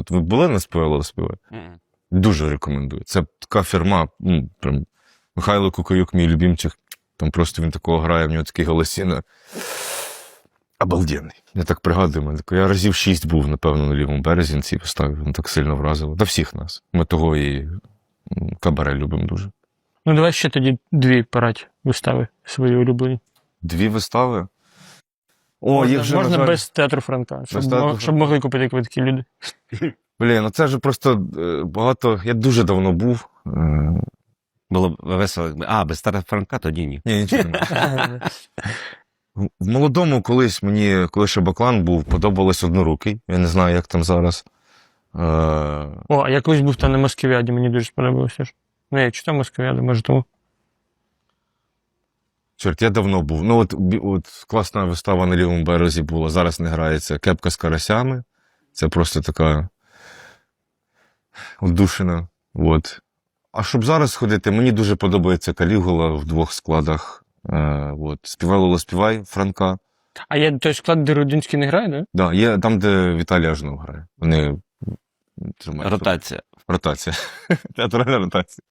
От ви були на співало співати? Дуже рекомендую. Це така фірма, ну, прям Михайло Кукаюк, мій любимчик. Там просто він такого грає, в нього такий голосіна. Обалденний. Я так пригадую, мене я разів шість був, напевно, на лівому березі на цій виставі. Він так сильно вразило. Та всіх нас. Ми того і кабаре любимо дуже. Ну, давай ще тоді дві порадь вистави свої улюблені. Дві вистави. О, можна їх вже, можна на жаль... без театру Франка, щоб, театру мог- щоб могли купити квитки люди. Блін, ну це ж просто е, багато. Я дуже давно був. Е, Було б весело. якби- А, без Стара Франка тоді ні. Ні, нічого не. В молодому колись мені, коли ще Баклан був, подобалось однорукий. Я не знаю, як там зараз. Е, О, а я колись був там на Москвіаді, мені дуже сподобалося. ж. Ну, я читав Москвіаду, може тому. Чорт, я давно був. Ну, от, от класна вистава на лівому березі була. Зараз не грається Кепка з карасями. Це просто така отдушина. От. А щоб зараз ходити, мені дуже подобається Калігула в двох складах. Е, от. Співало співай Франка. А є той склад, де Рудинський не грає, да? Да, є там, де Віталій Ажнов грає. Вони тримають. Ротація. Ротація. Театральна ротація.